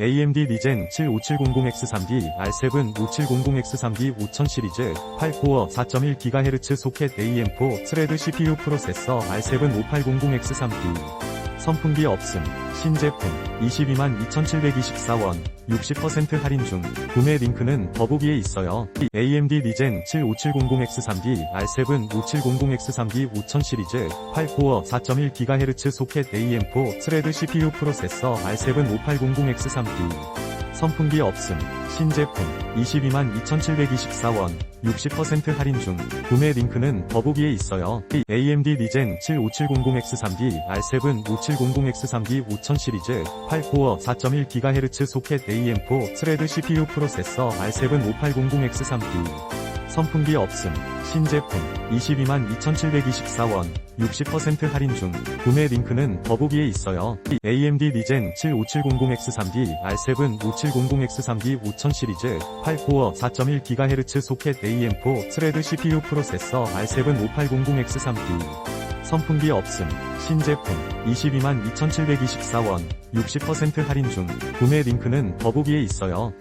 AMD 리젠 75700X3D, R7 5700X3D 5000 시리즈, 8코어 4.1GHz 소켓 AM4 스레드 CPU 프로세서 R7 5800X3D. 선풍기 없음, 신제품, 22만 2724원, 60% 할인 중, 구매 링크는 더보기에 있어요. AMD 리젠 75700X3D, R7 5700X3D 5000 시리즈, 8코어 4.1GHz 소켓 AM4 스레드 CPU 프로세서 R7 5800X3D. 선풍기 없음, 신제품, 22만 2724원, 60% 할인 중, 구매 링크는 더보기에 있어요. AMD 리젠 75700X3D, R7 5700X3D 5000 시리즈, 8코어 4.1GHz 소켓 AM4 스레드 CPU 프로세서 R7 5800X3D. 선풍기 없음, 신제품, 22만 2724원, 60% 할인 중, 구매 링크는 더보기에 있어요. AMD 리젠 75700X3D, R7 5700X3D 5000 시리즈, 8코어 4.1GHz 소켓 AM4 스레드 CPU 프로세서 R7 5800X3D. 선풍기 없음, 신제품, 22만 2724원, 60% 할인 중, 구매 링크는 더보기에 있어요.